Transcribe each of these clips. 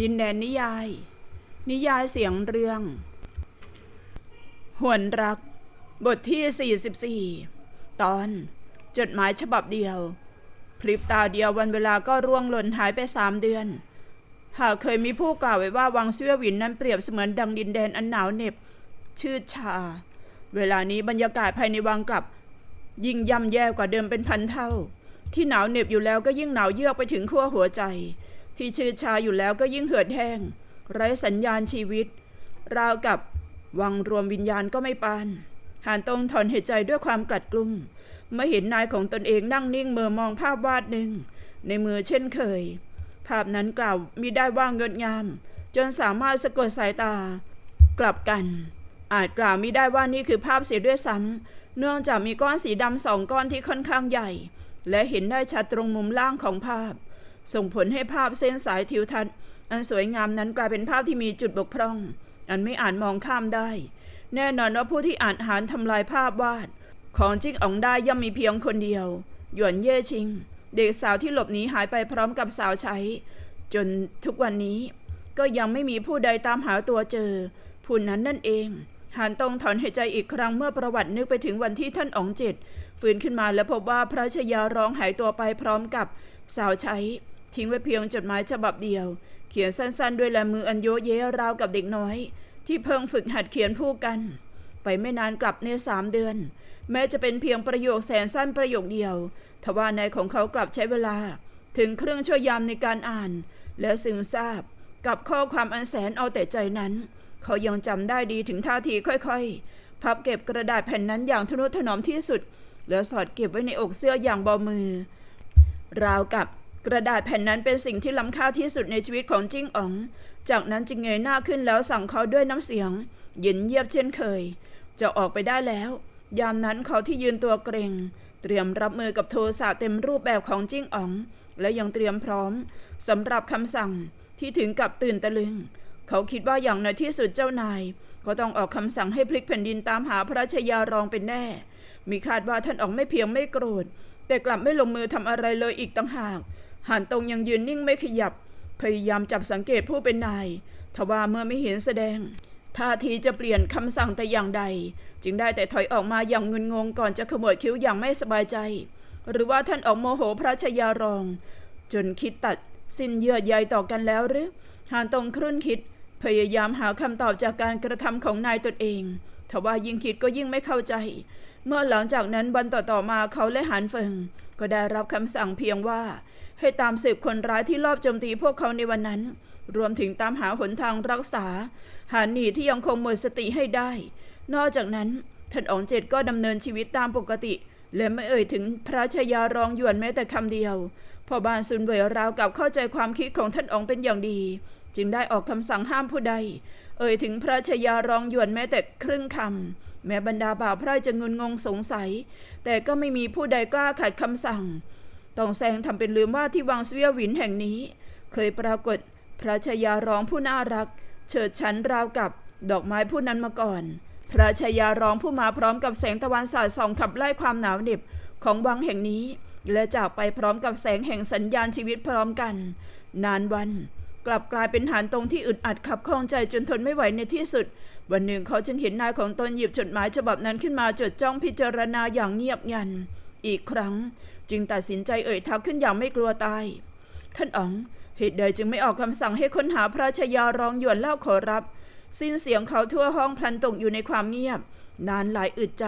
ดินแดนนิยาย นิยายเสียงเรื่องหวนรัก บทที่ 44 ตอน จดหมายฉบับเดียว พริบตาเดียววันเวลาก็ร่วงหล่นหายไปสามเดือน หากเคยมีผู้กล่าวไว้ว่าวังเสื้อวินนั้นเปรียบเสมือนดังดินแดนอันหนาวเหน็บ ชื่อชา เวลานี้บรรยากาศภายในวังกลับ ยิ่งย่ำแย่กว่าเดิมเป็นพันเท่า ที่หนาวเหน็บอยู่แล้วก็ยิ่งหนาวเยือกไปถึงขั้วหัวใจ ที่ชื่อชาอยู่แล้วก็ยิ่งเหือดแห้ง ไร้สัญญาณชีวิต ราวกับวังรวมวิญญาณก็ไม่ปานหานตรงถอนหายใจด้วยความกลัดกลุ้มเมื่อเห็นนายของตนเองนั่งนิ่งเมือมองภาพวาดหนึ่ง ในมือเช่นเคย ภาพนั้นกล่าวมิได้ว่างเงินงาม จนสามารถสะกดสายตา กลับกัน อาจกล่าวมิได้ว่านี่คือภาพเสียด้วยซ้ำเนื่องจากมีก้อนสีดำสองก้อนที่ค่อนข้างใหญ่ และเห็นได้ชัดตรงมุมล่างของภาพ ส่งผลให้ภาพเส้นสายทิวทัศน์ อันสวยงามนั้นกลายเป็นภาพที่มีจุดบกพร่อง อันไม่อาจมองข้ามได้ แน่นอนว่าผู้ที่อ่าจหารทำลายภาพวาด ของจิ้งอ๋องได้ย่อมมีเพียงคนเดียว หยวนเย่ชิง เด็กสาวที่หลบหนีหายไปพร้อมกับสาวใช้ จนทุกวันนี้ ก็ยังไม่มีผู้ใดตามหาตัวเจอผู้นั้นนั่นเองหานตรงถอนหายใจอีกครั้งเมื่อประวัตินึกไปถึงวันที่ท่านอ๋องเจ็ดฟื้นขึ้นมาแล้วพบว่าพระชายาร้องหายตัวไปพร้อมกับสาวใช้ ทิ้งไว้เพียงจดหมายฉบับเดียว เขียนสั้นๆ ด้วยลายมืออันโยเยราวกับเด็กน้อย ที่เพิ่งฝึกหัดเขียนผู้กัน ไปไม่นานกลับในสามเดือน แม้จะเป็นเพียงประโยคแสนสั้นประโยคเดียวทว่านายของเขากลับใช้เวลา ถึงเครื่องช่วยยามในการอ่าน และซึมซาบกับข้อความอันแสนเอาแต่ใจนั้น เขายังจำได้ดีถึงท่าทีค่อยๆ พับเก็บกระดาษแผ่นนั้นอย่างทนุถนอมที่สุด แล้วสอดเก็บไว้ในอกเสื้ออย่างเบามือ ราวกับ กระดาษแผ่นนั้นเป็นสิ่งที่ล้ำค่าที่สุดในชีวิตของจิ้งอ๋อง จากนั้นจึงเงยหน้าขึ้นแล้วสั่งเขาด้วยน้ำเสียง เย็นเยียบเช่นเคย จะออกไปได้แล้ว ยามนั้นเขาที่ยืนตัวเกรง เตรียมรับมือกับโทสะเต็มรูปแบบของจิ้งอ๋อง และยังเตรียมพร้อมสำหรับคำสั่งที่ถึงกับตื่นตะลึง เขาคิดว่าอย่างในที่สุดเจ้านาย ก็ต้องออกคำสั่งให้พลิกแผ่นดินตามหาพระชายารองเป็นแน่ มีคาดว่าท่านออกไม่เพียงไม่โกรธแต่กลับไม่ลงมือทำอะไรเลยอีกต่างหาก หันตรงยังยืนนิ่งไม่ขยับ พยายามจับสังเกตผู้เป็นนาย ทว่าเมื่อไม่เห็นแสดงท่าทีจะเปลี่ยนคำสั่งแต่อย่างใด จึงได้แต่ถอยออกมาอย่างงุนงงก่อนจะขมวดคิ้วอย่างไม่สบายใจ หรือว่าท่านออกโมโหพระชายารอง จนคิดตัดสิ้นเยื่อใยต่อกันแล้วหรือหานตรงครุ่นคิด พยายามหาคำตอบจากการกระทำของนายตนเองทว่ายิ่งคิดก็ยิ่งไม่เข้าใจ เมื่อหลังจากนั้นวันต่อๆมาเขาและหานเฟิง ก็ได้รับคำสั่งเพียงว่า ให้ตามสืบคนร้ายที่ลอบโจมตีพวกเขาในวันนั้น รวมถึงตามหาหนทางรักษา หาหนีที่ยังคงหมดสติให้ได้ นอกจากนั้นท่านอ๋องเจ็ดก็ดำเนินชีวิตตามปกติ และไม่เอ่ยถึงพระชายารองหยวนแม้แต่คำเดียวพ่อบานซุนเวยราวกับเข้าใจความคิดของท่านอ๋องเป็นอย่างดี จึงได้ออกคำสั่งห้ามผู้ใด เอ่ยถึงพระชายารองหยวนแม้แต่ครึ่งคำแม้บรรดาบ่าวไพร่จะงุนงงสงสัย แต่ก็ไม่มีผู้ใดกล้าขัดคำสั่ง ต้องแซงทำเป็นลืมว่าที่วังเสวียวินแห่งนี้ เคยปรากฏพระชายารองผู้น่ารัก เฉิดฉันราวกับดอกไม้ผู้นั้นมาก่อน พระชายารองผู้มาพร้อมกับแสงตะวันสาดส่องขับไล่ความหนาวเหน็บของวังแห่งนี้ และจากไปพร้อมกับแสงแห่งสัญญาณชีวิตพร้อมกัน นานวัน กลับกลายเป็นหานตรงที่อึดอัดขับข้องใจจนทนไม่ไหวในที่สุด วันหนึ่งเขาจึงเห็นนายของตนหยิบจดหมายฉบับนั้นขึ้นมาจดจ้องพิจารณาอย่างเงียบงัน อีกครั้ง จึงตัดสินใจเอ่ยทักขึ้นอย่างไม่กลัวตาย ท่านอ๋องเหตุใดจึงไม่ออกคำสั่งให้ค้นหาพระชายารองหยวนเล่าขอรับ สิ้นเสียงเขาทั่วห้องพลันตกอยู่ในความเงียบ นานหลายอึดใจ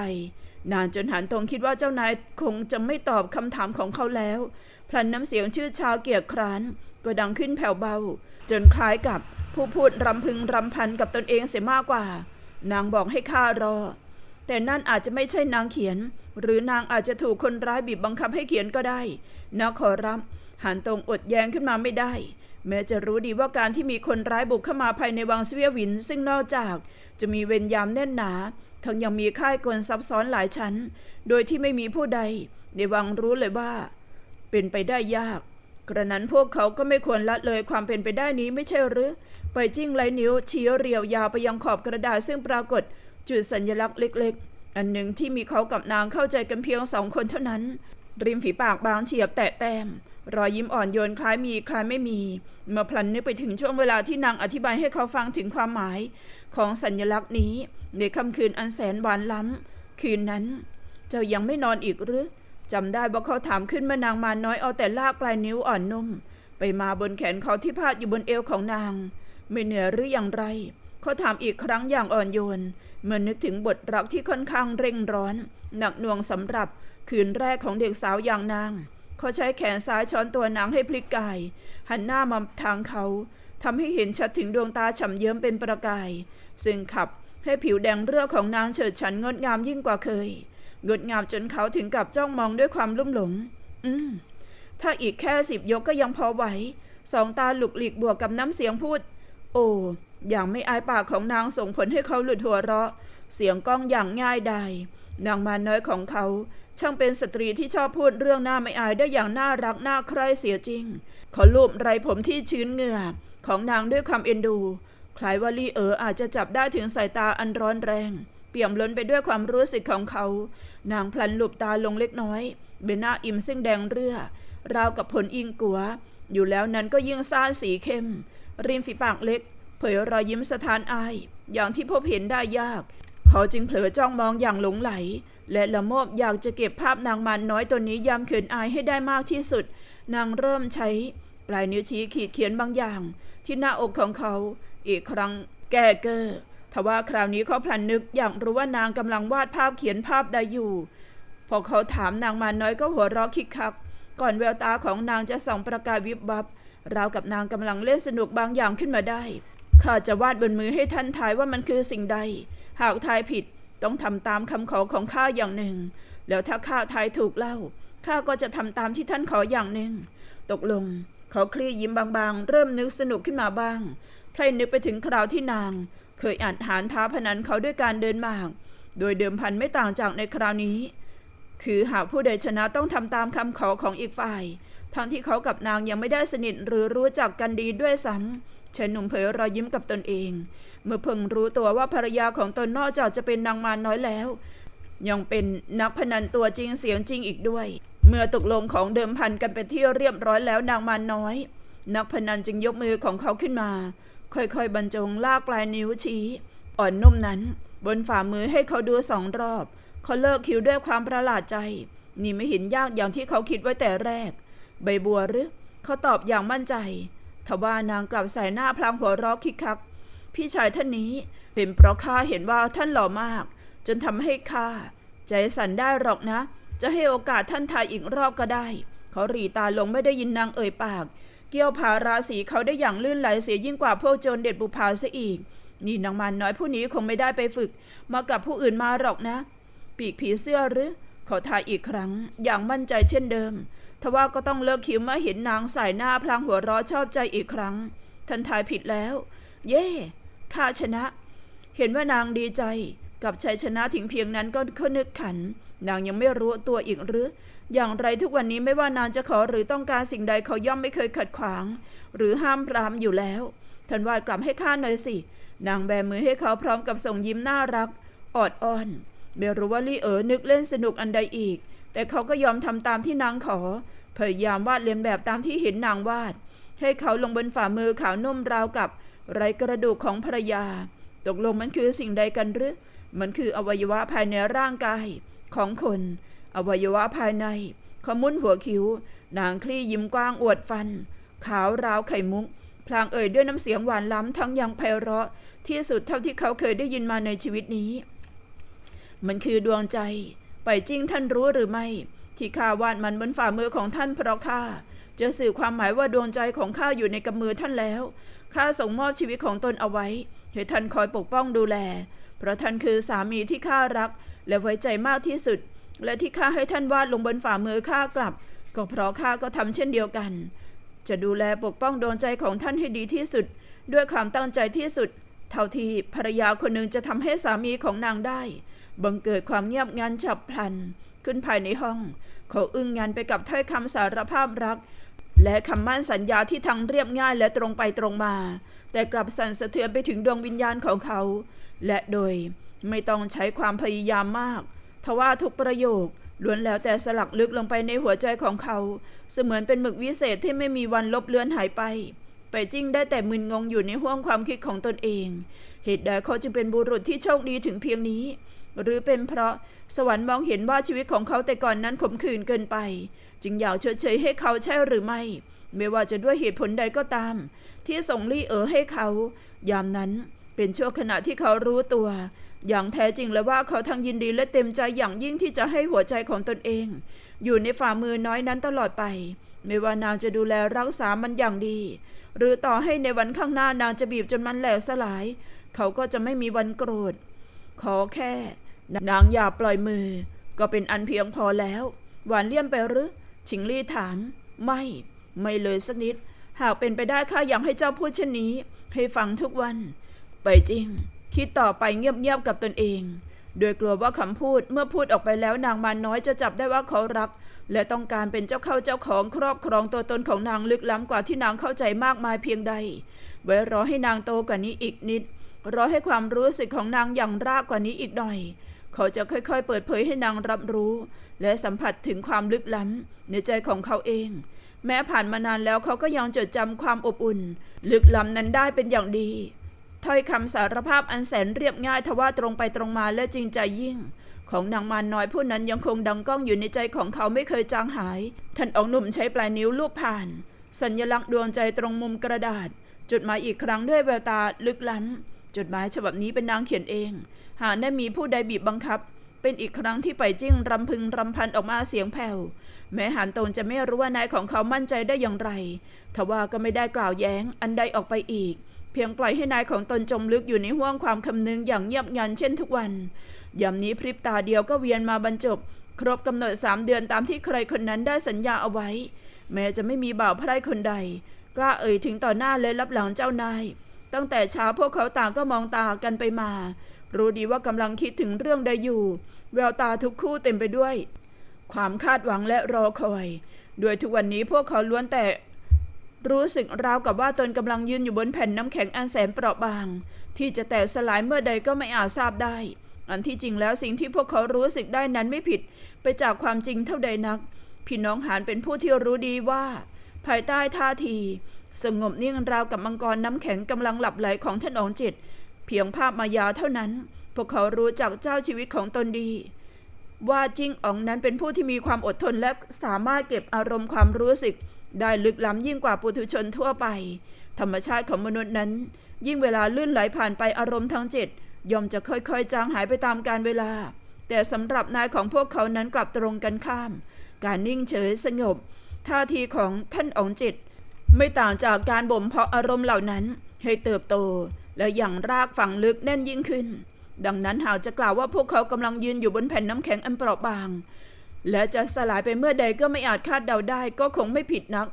นานจนหันตรงคิดว่าเจ้านายคงจะไม่ตอบคำถามของเขาแล้ว พลันน้ำเสียงชื่อชาวเกียกครานก็ดังขึ้นแผ่วเบา จนคล้ายกับผู้พูดรำพึงรำพันกับตนเองเสียมากกว่า นางบอกให้ข้ารอ แต่นั่นอาจจะไม่ใช่นางเขียน หรือนางอาจจะถูกคนร้ายบีบบังคับให้เขียนก็ได้นะขอรับหันตรงอดแย้งขึ้นมาไม่ได้ แม้จะรู้ดีว่าการที่มีคนร้ายบุกเข้ามาภายในวังเสวียวิน ซึ่งนอกจากจะมีเวรยามแน่นหนาทั้งยังมีค่ายกลซับซ้อนหลายชั้น โดยที่ไม่มีผู้ใดในวังรู้เลยว่า เป็นไปได้ยาก กระนั้นพวกเขาก็ไม่ควรละเลยความเป็นไปได้นี้ไม่ใช่หรือไปจิ้งไหลนิ้วชี้เรียวยาวไปยังขอบกระดาษซึ่งปรากฏ จุดสัญลักษณ์เล็กๆ อันหนึ่งที่มีเขากับนางเข้าใจกันเพียงสองคนเท่านั้น ริมฝีปากบางเฉียบแตะแต้ม รอยยิ้มอ่อนโยนคล้ายมีคล้ายไม่มี เมื่อพลันนึกไปถึงช่วงเวลาที่นางอธิบายให้เขาฟังถึงความหมาย ของสัญลักษณ์นี้ ในค่ำคืนอันแสนหวานล้ำ คืนนั้น เจ้ายังไม่นอนอีกหรือจำได้ว่าเขาถามขึ้นเมื่อนางมาน้อยเอาแต่ลากปลายนิ้วอ่อนนุ่ม ไปมาบนแขนเขาที่พาดอยู่บนเอวของนาง ไม่เหนื่อยหรืออย่างไร เขาถามอีกครั้งอย่างอ่อนโยน เมื่อนึกถึงบทรักที่ค่อนข้างเร่งร้อน หนักหน่วงสำหรับคืนแรกของเด็กสาวอย่างนาง เขาใช้แขนซ้ายช้อนตัวนางให้พลิกกาย หันหน้ามาทางเขาทำให้เห็นชัดถึงดวงตาฉ่ำเยิ้มเป็นประกาย ซึ่งขับให้ผิวแดงเรือของนางเฉิดฉันงดงามยิ่งกว่าเคย งดงามจนเขาถึงกับจ้องมองด้วยความลุ่มหลง อืม ถ้าอีกแค่สิบยกก็ยังพอไหว สองตาหลุกหลีกบวกกับน้ำเสียงพูด โอ้ อย่างไม่อายปากของนางส่งผลให้เขาหลุดหัวเราะ เสียงก้องอย่างง่ายดายนางมาน้อยของเขา ช่างเป็นสตรีที่ชอบพูดเรื่องหน้าไม่อายได้อย่างน่ารักน่าใคร่เสียจริง เขาลูบไรผมที่ชื้นเหงื่อของนางด้วยความเอ็นดู คล้ายว่าลี่เอ๋ออาจจะจับได้ถึงสายตาอันร้อนแรง เปี่ยมล้นไปด้วยความรู้สึกของเขา นางพลันหลบตาลงเล็กน้อยเบนหน้าอิ่มซึ่งแดงเรือราวกับผลอิงกัว อยู่แล้วนั้นก็ยิ่งซ่านสีเข้ม ริมฝีปากเล็ก เผยรอยยิ้มสะท้านอาย อย่างที่พบเห็นได้ยาก เขาจึงเผลอจ้องมองอย่างหลงไหล และละโมบอยากจะเก็บภาพนางมันน้อยตัวนี้ยามเขินอายให้ได้มากที่สุด นางเริ่มใช้ ปลายนิ้วชี้ขีดเขียนบางอย่าง ที่หน้าอกของเขา อีกครั้ง แก้เกอร์ทว่าคราวนี้เขาพลันนึกอยากรู้ว่านางกำลังวาดภาพเขียนภาพใดอยู่ พอเขาถามนางมาน้อยก็หัวเราะคิกคัก ก่อนแววตาของนางจะส่องประกายวิบวับราวกับนางกำลังเล่นสนุกบางอย่างขึ้นมาได้ ข้าจะวาดบนมือให้ท่านทายว่ามันคือสิ่งใด หากทายผิดต้องทำตามคำขอของข้าอย่างหนึ่ง แล้วถ้าข้าทายถูกเล่าข้าก็จะทำตามที่ท่านขออย่างหนึ่ง ตกลงเขาคลี่ยิ้มบางๆ เริ่มนึกสนุกขึ้นมาบ้างไพลนึกไปถึงคราวที่นาง เคยอ่านหารท้าพนันเขาด้วยการเดินหมาก โดยเดิมพันไม่ต่างจากในคราวนี้ คือหากผู้ใดชนะต้องทำตามคำขอของอีกฝ่าย ทั้งที่เขากับนางยังไม่ได้สนิทหรือรู้จักกันดีด้วยซ้ำ ชายหนุ่มเผยรอยยิ้มกับตนเอง เมื่อเพิ่งรู้ตัวว่าภรรยาของตนนอกจากจะเป็นนางมารน้อยแล้ว ยังเป็นนักพนันตัวจริงเสียงจริงอีกด้วย เมื่อตกลงของเดิมพันกันเป็นที่เรียบร้อยแล้วนางมารน้อย นักพนันจึงยกมือของเขาขึ้นมา ค่อยๆบรรจงลากปลายนิ้วชี้ อ่อนนุ่มนั้น บนฝ่ามือให้เขาดูสองรอบ เขาเลิกคิ้วด้วยความประหลาดใจ นี่ไม่เห็นยากอย่างที่เขาคิดไว้แต่แรก ใบบัวหรือเขาตอบอย่างมั่นใจ ทว่านางกลับใส่หน้าพลางหัวเราะคิกคัก พี่ชายท่านนี้เป็นเพราะข้าเห็นว่าท่านหล่อมาก จนทำให้ข้าใจสั่นได้หรอกนะ จะให้โอกาสท่านทายอีกรอบก็ได้ เขาหรีตาลงไม่ได้ยินนางเอ่ยปาก เกี่ยวผาราสีเขาได้อย่างลื่นไหลเสียยิ่งกว่าพวกโจรเด็ดบุพาซะอีก นี่นางมันน้อยผู้นี้คงไม่ได้ไปฝึก มากับผู้อื่นมาหรอกนะ ปีกผีเสื้อหรือเขาทายอีกครั้งอย่างมั่นใจเช่นเดิม ทว่าก็ต้องเลิกคิ้วเมื่อเห็นนางสายหน้าพลางหัวเราะชอบใจอีกครั้งท่านทายผิดแล้ว เย่ข้าชนะ เห็นว่านางดีใจกับชัยชนะถึงเพียงนั้นก็เขนึกขัน นางยังไม่รู้ตัวอีกหรือ อย่างไรทุกวันนี้ไม่ว่านางจะขอหรือต้องการสิ่งใดเขาย่อมไม่เคยขัดขวาง หรือห้ามปรามอยู่แล้วท่านวาดกลับให้ข้าหน่อยสิ นางแบมือให้เขาพร้อมกับส่งยิ้มน่ารัก ออดอ้อน ไม่รู้ว่าลี่เอ๋อนึกเล่นสนุกอันใดอีก แต่เขาก็ยอมทำตามที่นางขอ พยายามวาดเลียนแบบตามที่เห็นนางวาด ให้เขาลงบนฝ่ามือขาวนุ่มราวกับไรกระดูกของภรรยา ตกลงมันคือสิ่งใดกันหรือ มันคืออวัยวะภายในร่างกายของคน อวัยวะภายใน ขมุนหัวคิ้ว นางคลี่ยิ้มกว้างอวดฟัน ขาวราวไข่มุก พลางเอ่ยด้วยน้ำเสียงหวานล้ำทั้งยังไพเราะ ที่สุดเท่าที่เขาเคยได้ยินมาในชีวิตนี้ มันคือดวงใจ ไปจริงท่านรู้หรือไม่ ที่ข้าวาดมันบนฝ่ามือของท่านเพราะข้าจะสื่อความหมายว่าดวงใจของข้าอยู่ในกำมือท่านแล้วข้าส่งมอบชีวิตของตนเอาไว้ให้ท่านคอยปกป้องดูแล เพราะท่านคือสามีที่ข้ารัก และไว้ใจมากที่สุด และที่ข้าให้ท่านวาดลงบนฝ่ามือข้ากลับ ก็เพราะข้าก็ทำเช่นเดียวกัน จะดูแลปกป้องดวงใจของท่านให้ดีที่สุด ด้วยความตั้งใจที่สุด เท่าที่ภรรยาคนหนึ่งจะทำให้สามีของนางได้ บังเกิดความเงียบงันฉับพลัน ขึ้นภายในห้อง เขาอึ้งงันไปกับถ้อยคำสารภาพรัก และคำมั่นสัญญาที่ทั้งเรียบง่ายและตรงไปตรงมา แต่กลับสั่นสะเทือนไปถึงดวงวิญญาณของเขา และโดยไม่ต้องใช้ความพยายามมาก ทว่าทุกประโยคล้วนแล้วแต่สลักลึกลงไปในหัวใจของเขา เสมือนเป็นหมึกวิเศษที่ไม่มีวันลบเลือนหายไป ไปจิ้งได้แต่มึนงงอยู่ในห้วงความคิดของตนเอง เหตุใดเขาจึงเป็นบุรุษที่โชคดีถึงเพียงนี้ หรือเป็นเพราะสวรรค์มองเห็นว่าชีวิตของเขาแต่ก่อนนั้นขมขื่นเกินไป จึงอยากเฉยเฉยๆให้เขาใช่หรือไม่ ไม่ว่าจะด้วยเหตุผลใดก็ตาม ที่ส่งลี่เอ๋อให้เขา ยามนั้นเป็นช่วงขณะที่เขารู้ตัว อย่างแท้จริงแล้วว่าเขาทั้งยินดีและเต็มใจอย่างยิ่งที่จะให้หัวใจของตนเอง อยู่ในฝ่ามือน้อยนั้นตลอดไป ไม่ว่านางจะดูแลรักษามันอย่างดี หรือต่อให้ในวันข้างหน้านางจะบีบจนมันแหลกสลาย เขาก็จะไม่มีวันโกรธ ขอแค่ นางอย่าปล่อยมือ ก็เป็นอันเพียงพอแล้ว หวานเลี่ยมไปหรือ ชิงลี่ถาม ไม่ ไม่เลยสักนิด หากเป็นไปได้ข้าอยากให้เจ้าพูดเช่นนี้ ให้ฟังทุกวัน ไปจริง คิดต่อไปเงียบๆกับตนเอง โดยกลัวว่าคำพูดเมื่อพูดออกไปแล้วนางมารน้อยจะจับได้ว่าเขารัก และต้องการเป็นเจ้าเข้าเจ้าของครอบครองตัวตนของนางลึกล้ำกว่าที่นางเข้าใจมากมายเพียงใด ไว้รอให้นางโตกว่านี้อีกนิดรอให้ความรู้สึกของนางอย่างรากกว่านี้อีกหน่อย เขาจะค่อยๆ เปิดเผยให้นางรับรู้ และสัมผัสถึงความลึกล้ำในใจของเขาเอง แม้ผ่านมานานแล้วเขาก็ยังจดจำความอบอุ่น ลึกล้ำนั้นได้เป็นอย่างดีถ้อยคำสารภาพอันแสนเรียบง่ายทว่าตรงไปตรงมาและจริงใจยิ่ง ของนางมารน้อยผู้นั้นยังคงดังก้องอยู่ในใจของเขาไม่เคยจางหาย ท่านอองหนุ่มใช้ปลายนิ้วลูบผ่าน สัญลักษณ์ดวงใจตรงมุมกระดาษ จดหมายอีกครั้งด้วยแววตาลึกล้ำจดหมายฉบับนี้เป็นนางเขียนเอง หากได้มีผู้ใดบีบบังคับ เป็นอีกครั้งที่ไปจิ้งรำพึงรำพันออกมาเสียงแผ่วแม้หานตนจะไม่รู้ว่านายของเขามั่นใจได้อย่างไร ทว่าก็ไม่ได้กล่าวแย้งอันใดออกไปอีก เพียงปล่อยให้นายของตนจมลึกอยู่ในห้วงความคำนึงอย่างเงียบงันเช่นทุกวันยามนี้พริบตาเดียวก็เวียนมาบรรจบ ครบกำหนดสามเดือนตามที่ใครคนนั้นได้สัญญาเอาไว้ แม้จะไม่มีบ่าวไพร่คนใด กล้าเอ่ยถึงต่อหน้าและรับหลังเจ้านาย ตั้งแต่เช้าพวกเขาต่างก็มองตากันไปมา รู้ดีว่ากำลังคิดถึงเรื่องใดอยู่ แววตาทุกคู่เต็มไปด้วย ความคาดหวังและรอคอยด้วยทุกวันนี้พวกเขาล้วนแต่รู้สึกราวกับว่าตนกำลังยืนอยู่บนแผ่นน้ำแข็งอันแสนเปราะบาง ที่จะแตกสลายเมื่อใดก็ไม่อาจทราบได้ อันที่จริงแล้วสิ่งที่พวกเขารู้สึกได้นั้นไม่ผิด ไปจากความจริงเท่าใดนัก พี่น้องหานเป็นผู้ที่รู้ดีว่า ภายใต้ท่าที สงบนิ่งราวกับมังกรน้ำแข็งกำลังหลับไหลของท่านองค์จิต เพียงภาพมายาเท่านั้น พวกเขารู้จักเจ้าชีวิตของตนดี ว่าจิ้งอ๋องนั้นเป็นผู้ที่มีความอดทนและสามารถเก็บอารมณ์ความรู้สึก ได้ลึกล้ำยิ่งกว่าปุถุชนทั่วไป ธรรมชาติของมนุษย์นั้น ยิ่งเวลาลื่นไหลผ่านไปอารมณ์ทั้งเจ็ดย่อมจะค่อยๆ จางหายไปตามกาลเวลา แต่สำหรับนายของพวกเขานั้นกลับตรงกันข้าม การนิ่งเฉยสงบ ท่าทีของท่านอ๋องจิต ไม่ต่างจากการบ่มเพาะอารมณ์เหล่านั้นให้เติบโต และอย่างรากฝังลึกแน่นยิ่งขึ้น ดังนั้นหากจะกล่าวว่าพวกเขากำลังยืนอยู่บนแผ่นน้ำแข็งอันเปราะบาง และจะสลายไปเมื่อใดก็ไม่อาจคาดเดาได้ก็คงไม่ผิดนัก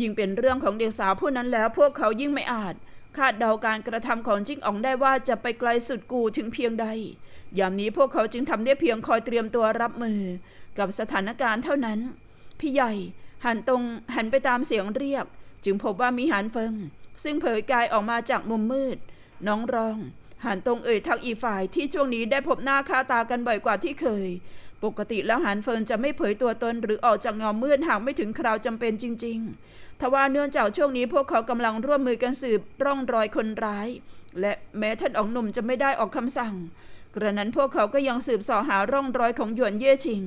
ยิ่งเป็นเรื่องของเด็กสาวผู้นั้นแล้ว พวกเขายิ่งไม่อาจ คาดเดาการกระทำของจิ้งอ๋องได้ว่าจะไปไกลสุดกูถึงเพียงใดยามนี้พวกเขาจึงทำได้เพียงคอยเตรียมตัวรับมือ กับสถานการณ์เท่านั้น พี่ใหญ่หันตรงหันไปตามเสียงเรียก จึงพบว่ามีหานเฟิง ซึ่งเผยกายออกมาจากมุมมืด น้องรองหันตรงเอ่ยทักอีฝ่ายที่ช่วงนี้ได้พบหน้าค่าตากันบ่อยกว่าที่เคย ปกติแล้วหานเฟิงจะไม่เผยตัวตนหรือออกจากเงามืดหากไม่ถึงคราวจำเป็นจริง ๆ ทว่าเนื่องจากช่วงนี้พวกเขากำลังร่วมมือกันสืบร่องรอยคนร้าย และแม้ท่านองหนุ่มจะไม่ได้ออกคำสั่ง กระนั้นพวกเขาก็ยังสืบสอหาร่องรอยของหยวนเย่ชิง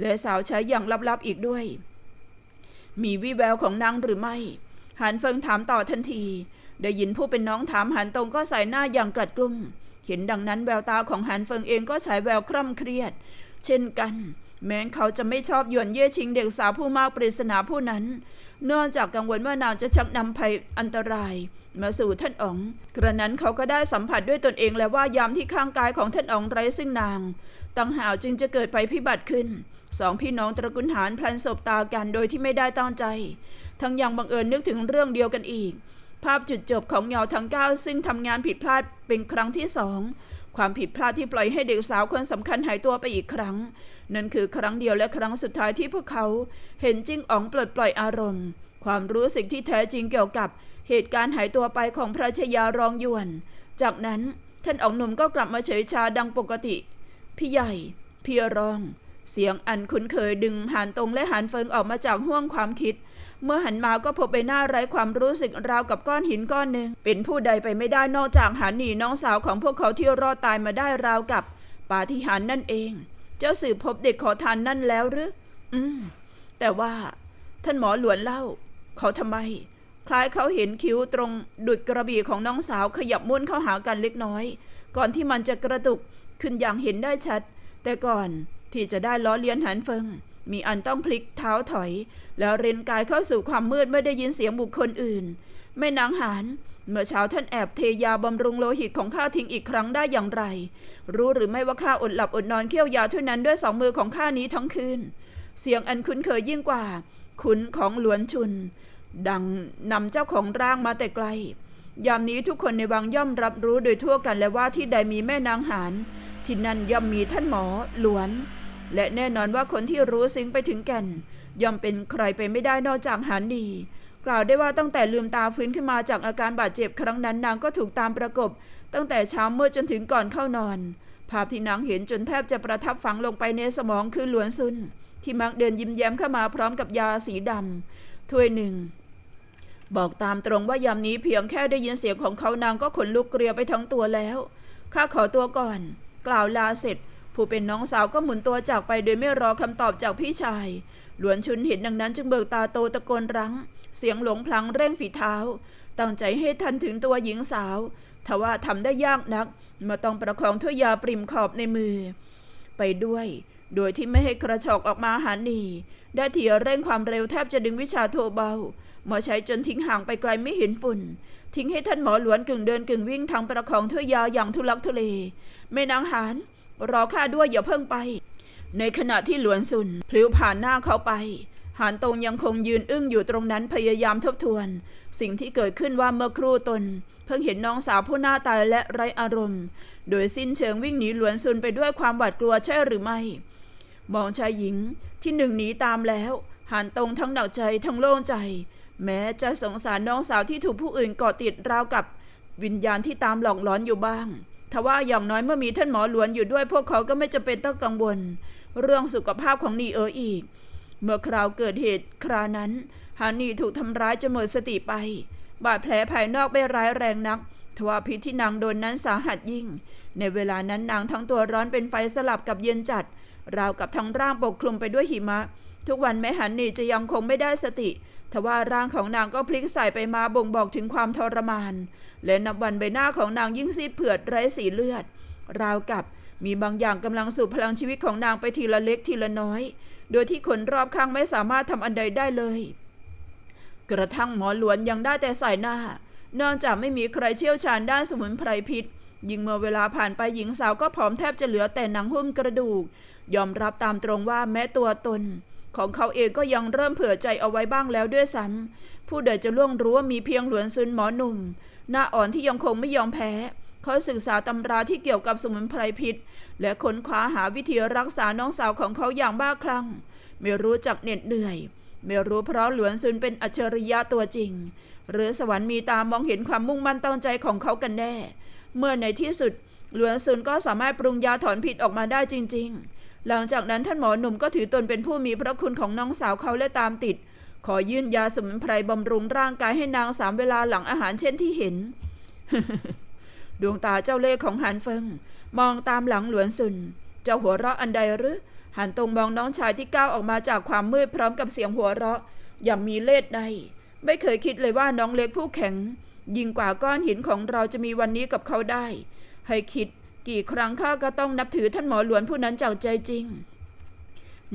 และสาวใช้อย่างลับๆอีกด้วย มีวิแววของนางหรือไม่ หันเฟิงถามต่อทันที ได้ยินผู้เป็นน้องถามหันตรงก็ใส่หน้าอย่างกลัดกลุ้มเห็นดังนั้นแววตาของหันเฟิงเองก็ฉายแววคร่ำเครียด เช่นกัน แม้เขาจะไม่ชอบหยวนเย่ชิงเด็กสาวผู้มากปริศนาผู้นั้น เนื่องจากกังวลว่านางจะชักนำภัยอันตรายมาสู่ท่านอ๋อง กระนั้นเขาก็ได้สัมผัสด้วยตนเองแล้วว่ายามที่ข้างกายของท่านอ๋องไร้ซึ่งนาง ตังหาวจึงจะเกิดไปพิบัติขึ้น สองพี่น้องตระกุลหานพลันศบตากันโดยที่ไม่ได้ตั้งใจ ทั้งยังบังเอิญนึกถึงเรื่องเดียวกันอีก ภาพจุดจบของเหยาทั้งเก้าซึ่งทำงานผิดพลาดเป็นครั้งที่สองความผิดพลาดที่ปล่อยให้เด็กสาวคนสำคัญหายตัวไปอีกครั้ง นั่นคือครั้งเดียวและครั้งสุดท้ายที่พวกเขา เห็นจิ้งอ๋องปลดปล่อยอารมณ์ ความรู้สึกที่แท้จริงเกี่ยวกับเหตุการณ์หายตัวไปของพระชยารองยวน จากนั้นท่านอ๋องหนุ่มก็กลับมาเฉยชาดังปกติ พี่ใหญ่ พี่รอง เสียงอันคุ้นเคยดึงหานตรงและหานเฟิงออกมาจากห้วงความคิด เมื่อหันมาก็พบใบหน้าไร้ความรู้สึกราวกับก้อนหินก้อนหนึ่ง เป็นผู้ใดไปไม่ได้นอกจากหันหนีน้องสาวของพวกเขาที่รอดตายมาได้ราวกับปาฏิหาริย์นั่นเอง เจ้าสืบพบเด็กขอทานนั่นแล้วหรือ อืม แต่ว่า ท่านหมอหลวนเล่า เขาทำไม คล้ายเขาเห็นคิ้วตรงดุดกระบี่ของน้องสาวขยับม้วนเข้าหากันเล็กน้อย ก่อนที่มันจะกระตุกขึ้นอย่างเห็นได้ชัด แต่ก่อนที่จะได้ล้อเลียนหันเฟิง มีอันต้องพลิกเท้าถอย แล้วเรนกายเข้าสู่ความมืดไม่ได้ยินเสียงบุคคลอื่น แม่นางหานเมื่อเช้าท่านแอบเทยาบำรุงโลหิตของข้าทิ้งอีกครั้งได้อย่างไร รู้หรือไม่ว่าข้าอดหลับอดนอนเคี่ยวยาเท่านั้นด้วยสองมือของข้านี้ทั้งคืน เสียงอันคุ้นเคยยิ่งกว่าขุนของหลวนชุน ดังนำเจ้าของร่างมาแต่ไกล ยามนี้ทุกคนในวังย่อมรับรู้โดยทั่วกันและว่าที่ใดมีแม่นางหานที่นั่นย่อมมีท่านหมอหลวน และแน่นอนว่าคนที่รู้ซึ้งไปถึงแก่น ย่อมเป็นใครไปไม่ได้นอกจากหานดี กล่าวได้ว่าตั้งแต่ลืมตาฟื้นขึ้นมาจากอาการบาดเจ็บครั้งนั้นนางก็ถูกตามประกบ ตั้งแต่เช้าเมืดจนถึงก่อนเข้านอน ภาพที่นางเห็นจนแทบจะประทับฝังลงไปในสมองคือหลวนซุน ที่มักเดินยิ้มแย้มเข้ามาพร้อมกับยาสีดำถ้วยหนึ่งบอกตามตรงว่ายามนี้เพียงแค่ได้ยินเสียงของเขานางก็ขนลุกเกลียวไปทั้งตัวแล้ว ข้าขอตัวก่อน กล่าวลาเสร็จ ผู้เป็นน้องสาวก็หมุนตัวจากไปโดยไม่รอคำตอบจากพี่ชาย หลวนชุนเห็นดังนั้นจึงเบิกตาโตตะโกนรั้ง เสียงหลงพลังเร่งฝีเท้า ตั้งใจให้ทันถึงตัวหญิงสาวทว่าทำได้ยากนักเมื่อต้องประคองถ้วยยาปริมขอบในมือ ไปด้วย โดยที่ไม่ให้กระชอกออกมาหาหนีได้ทีเร่งความเร็วแทบจะดึงวิชาโทเบาหมอใช้จนทิ้งห่างไปไกลไม่เห็นฝุ่น ทิ้งให้ท่านหมอหลวนกึ่งเดินกึ่งวิ่งทางประคองถ้วยยาอย่างทุลักทุเลแม่นางหาน รอข้าด้วยอย่าเพิ่งไป ในขณะที่หลวนสุนพลิ้วผ่านหน้าเขาไป หานตรงยังคงยืนอึ้งอยู่ตรงนั้นพยายามทบทวน สิ่งที่เกิดขึ้นว่าเมื่อครู่ตน เพิ่งเห็นน้องสาวผู้หน้าตายและไร้อารมณ์ โดยสิ้นเชิงวิ่งหนีหลวนซุนไปด้วยความหวาดกลัวใช่หรือไม่ มองชายหญิงที่หนึ่งหนีตามแล้วหันตรงทั้งหนักใจทั้งโล่งใจ แม้จะสงสารน้องสาวที่ถูกผู้อื่นเกาะติดราวกับวิญญาณที่ตามหลอกหลอนอยู่บ้าง ทว่าอย่างน้อยเมื่อมีท่านหมอหลวนอยู่ด้วย พวกเขาก็ไม่จำเป็นต้องกังวล เรื่องสุขภาพของนีเอออีก เมื่อคราวเกิดเหตุครานั้นฮานีถูกทำร้ายจนหมดสติไป บาดแผลภายนอกไม่ร้ายแรงนัก ทว่าพิษที่นางโดนนั้นสาหัสยิ่ง ในเวลานั้นนางทั้งตัวร้อนเป็นไฟสลับกับเย็นจัด ราวกับทั้งร่างปกคลุมไปด้วยหิมะ ทุกวันแม้หันนีจะยังคงไม่ได้สติ ทว่าร่างของนางก็พลิกใส่ไปมาบ่งบอกถึงความทรมาน และนับวันใบหน้าของนางยิ่งซีดเผือดไร้สีเลือด ราวกับมีบางอย่างกำลังสูบพลังชีวิตของนางไปทีละเล็กทีละน้อย โดยที่คนรอบข้างไม่สามารถทำอันใดได้เลย กระทั่งหมอหลวนยังได้แต่ใส่หน้า เนื่องจากไม่มีใครเชี่ยวชาญด้านสมุนไพรพิษ ยิ่งเมื่อเวลาผ่านไปหญิงสาวก็ผอมแทบจะเหลือแต่หนังหุ้มกระดูก ยอมรับตามตรงว่าแม้ตัวตน ของเขาเองก็ยังเริ่มเผื่อใจเอาไว้บ้างแล้วด้วยซ้ำผู้ใดจะล่วงรู้ว่ามีเพียงหลวนซุนหมอหนุ่ม หน้าอ่อนที่ยังคงไม่ยอมแพ้ เขาศึกษาตำราที่เกี่ยวกับสมุนไพรพิษ และค้นคว้าหาวิธีรักษาน้องสาวของเขาอย่างบ้าคลั่ง ไม่รู้จักเหน็ดเหนื่อย ไม่รู้เพราะหลวนซุนเป็นอัจฉริยะตัวจริง หรือสวรรค์มีตามองเห็นความมุ่งมั่นตั้งใจของเขากันแน่ เมื่อในที่สุดหลวนซุนก็สามารถปรุงยาถอนพิษออกมาได้จริง ๆ หลังจากนั้นท่านหมอหนุ่มก็ถือตนเป็นผู้มีพระคุณของน้องสาวเขาและตามติด ขอยื่นยาสมุนไพรบำรุงร่างกายให้นางสามเวลาหลังอาหารเช่นที่เห็น ดวงตาเจ้าเล่ห์ของหันเฟิง มองตามหลังหลวนซุน เจ้าหัวเราะอันใดหรือหันตรงมองน้องชายที่ก้าวออกมาจากความมืดพร้อมกับเสียงหัวเราะ อย่างมีเล่ห์ใน ไม่เคยคิดเลยว่าน้องเล็กผู้แข็ง ยิ่งกว่าก้อนหินของเราจะมีวันนี้กับเขาได้ ให้คิดกี่ครั้งข้าก็ต้องนับถือท่านหมอหลวนผู้นั้นจากใจจริง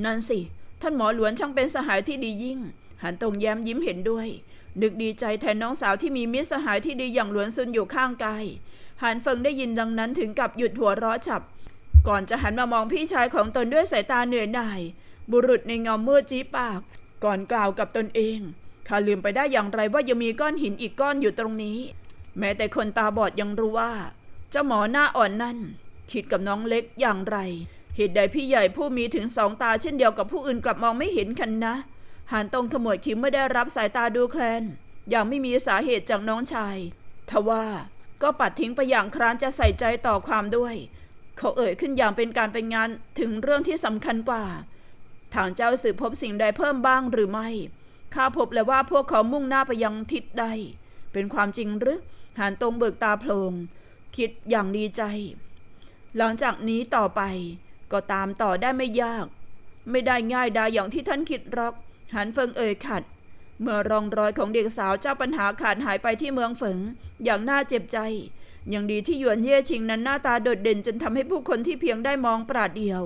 นั่นสิ ท่านหมอหลวนช่างเป็นสหายที่ดียิ่ง หันตรงแย้มยิ้มเห็นด้วย นึกดีใจแทนน้องสาวที่มีมิตรสหายที่ดีอย่างหลวนซุนอยู่ข้างกายหันเฟิงได้ยินดังนั้นถึงกับหยุดหัวเราะฉับ ก่อนจะหันมามองพี่ชายของตนด้วยสายตาเหนื่อยหน่าย บุรุษในเงามืดจี้ปาก ก่อนกล่าวกับตนเองข้าลืมไปได้อย่างไรว่ายังมีก้อนหินอีกก้อนอยู่ตรงนี้ แม้แต่คนตาบอดยังรู้ว่า เจ้าหมอหน้าอ่อนนั่น คิดกับน้องเล็กอย่างไร เหตุใดพี่ใหญ่ผู้มีถึงสองตาเช่นเดียวกับผู้อื่นกลับมองไม่เห็นกันนะ หานตรงขมวดคิ้วไม่ได้รับสายตาดูแคลน อย่างไม่มีสาเหตุจากน้องชายทว่าก็ปัดทิ้งไปอย่างคร้านจะใส่ใจต่อความด้วย เขาเอ่ยขึ้นอย่างเป็นการเป็นงานถึงเรื่องที่สำคัญกว่า ทางเจ้าสืบพบสิ่งใดเพิ่มบ้างหรือไม่ข้าพบแล้วว่าพวกเขามุ่งหน้าไปยังทิศใด เป็นความจริงหรือหานตรงเบิกตาโพลงคิดอย่างดีใจ หลังจากนี้ต่อไปก็ตามต่อได้ไม่ยาก ไม่ได้ง่ายดายอย่างที่ท่านคิดหรอก หันเฟิงเอ่ยขัด เมื่อรองรอยของเด็กสาวเจ้าปัญหาขาดหายไปที่เมืองเฟิงอย่างน่าเจ็บใจย่างดีที่หยวนเย่ชิงนั้นหน้าตาโดดเด่นจนทำให้ผู้คนที่เพียงได้มองปราดเดียว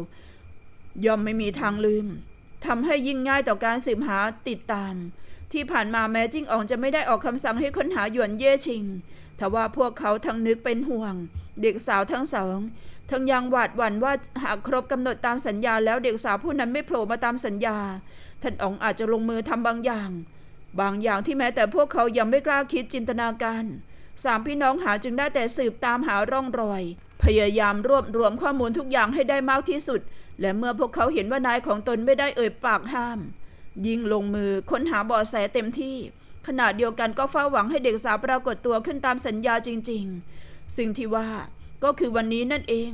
ย่อมไม่มีทางลืมทำให้ยิ่งง่ายต่อการสืบหาติดตาม ที่ผ่านมาแม้จิ้งอ๋องจะไม่ได้ออกคำสั่งให้ค้นหาหยวนเย่ชิงทว่าพวกเขาทั้งนึกเป็นห่วง เด็กสาวทั้งสองทั้งยังหวาดหวั่นว่าหากครบกำหนดตามสัญญาแล้วเด็กสาวผู้นั้นไม่โผล่มาตามสัญญา ท่านอ๋องอาจจะลงมือทำบางอย่าง บางอย่างที่แม้แต่พวกเขายังไม่กล้าคิดจินตนาการสามพี่น้องหาจึงได้แต่สืบตามหาร่องรอย พยายามรวบรวมข้อมูลทุกอย่างให้ได้มากที่สุด และเมื่อพวกเขาเห็นว่านายของตนไม่ได้เอ่ยปากห้าม ยิ่งลงมือค้นหาเบาะแสเต็มที่ ขณะเดียวกันก็เฝ้าหวังให้เด็กสาวปรากฏตัวขึ้นตามสัญญาจริง ๆ สิ่งที่ว่าก็คือวันนี้นั่นเอง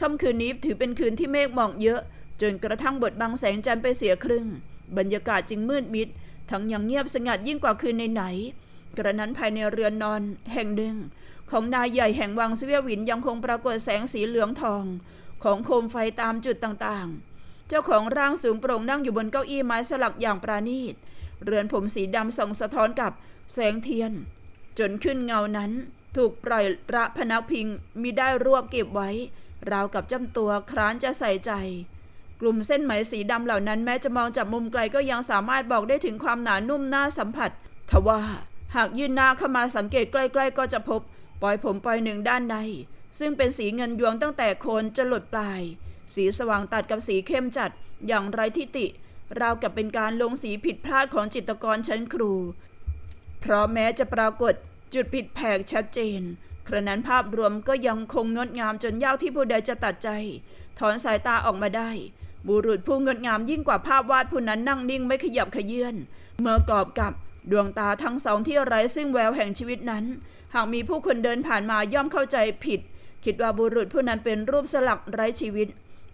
ค่ำคืนนี้ถือเป็นคืนที่เมฆหมอกเยอะ จนกระทั่งบดบังแสงจันทร์ไปเสียครึ่ง บรรยากาศจึงมืดมิด ทั้งยังเงียบสงัดยิ่งกว่าคืนไหนๆกระนั้นภายในเรือนนอนแห่งหนึ่ง ของนายใหญ่แห่งวังเสวียวินยังคงปรากฏแสงสีเหลืองทอง ของโคมไฟตามจุดต่างๆ เจ้าของร่างสูงโปร่งนั่งอยู่บนเก้าอี้ไม้สลักอย่างปราณีต เรือนผมสีดำส่องสะท้อนกับแสงเทียน จนขึ้นเงานั้นถูกปล่อยระพนักพิงมิได้รวบเก็บไว้ ราวกับจำตัวคร้านจะใส่ใจ กลุ่มเส้นไหมสีดำเหล่านั้นแม้จะมองจากมุมไกลก็ยังสามารถบอกได้ถึงความหนานุ่มน่าสัมผัส ทว่าหากยื่นหน้าเข้ามาสังเกตใกล้ๆ ก็จะพบ ปล่อยผมปล่อยหนึ่งด้านใน ซึ่งเป็นสีเงินยวงตั้งแต่โคนจรดปลาย สีสว่างตัดกับสีเข้มจัด อย่างไร้ทิติ ราวกับเป็นการลงสีผิดพลาดของจิตรกรชั้นครู เพราะแม้จะปรากฏจุดผิดแผกชัดเจน คระนั้นภาพรวมก็ยังคงงดงามจนยากที่ผู้ใดจะตัดใจ ถอนสายตาออกมาได้ บุรุษผู้งดงามยิ่งกว่าภาพวาดผู้นั้นนั่งนิ่งไม่ขยับขยื่นเมื่อกอบกับดวงตาทั้งสองที่ไร้ซึ่งแววแห่งชีวิตนั้น หากมีผู้คนเดินผ่านมาย่อมเข้าใจผิด คิดว่าบุรุษผู้นั้นเป็นรูปสลักไร้ชีวิต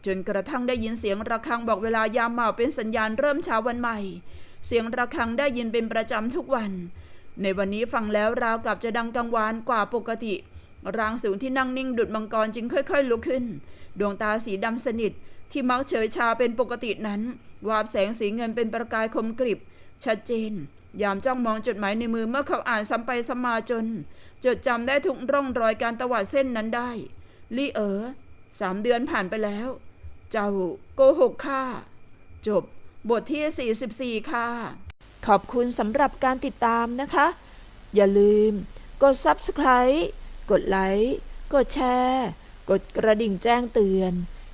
จนกระทั่งได้ยินเสียงระฆังบอกเวลายามเมาเป็นสัญญาณเริ่มเช้าวันใหม่ เสียงระฆังได้ยินเป็นประจำทุกวัน ในวันนี้ฟังแล้วราวกับจะดังกังวานกว่าปกติ ร่างสูงที่นั่งนิ่งดุดมังกรจึงค่อย ๆ ลุกขึ้น ดวงตาสีดำสนิท ที่มักเฉยชาเป็นปกตินั้น วาบแสงสีเงินเป็นประกายคมกริบ ชัดเจน ยามจ้องมองจดหมายในมือเมื่อเขาอ่านซ้ำไปซ้ำมาจน จดจำได้ทุกร่องรอยการตวัดเส้นนั้นได้ลี่เอ๋อสามเดือนผ่านไปแล้ว เจ้าโกหกข้าจบบทที่ 44 ค่ะ ขอบคุณสำหรับการติดตามนะคะ อย่าลืม กด Subscribe กดไลค์ กดแชร์ กดกระดิ่งแจ้งเตือน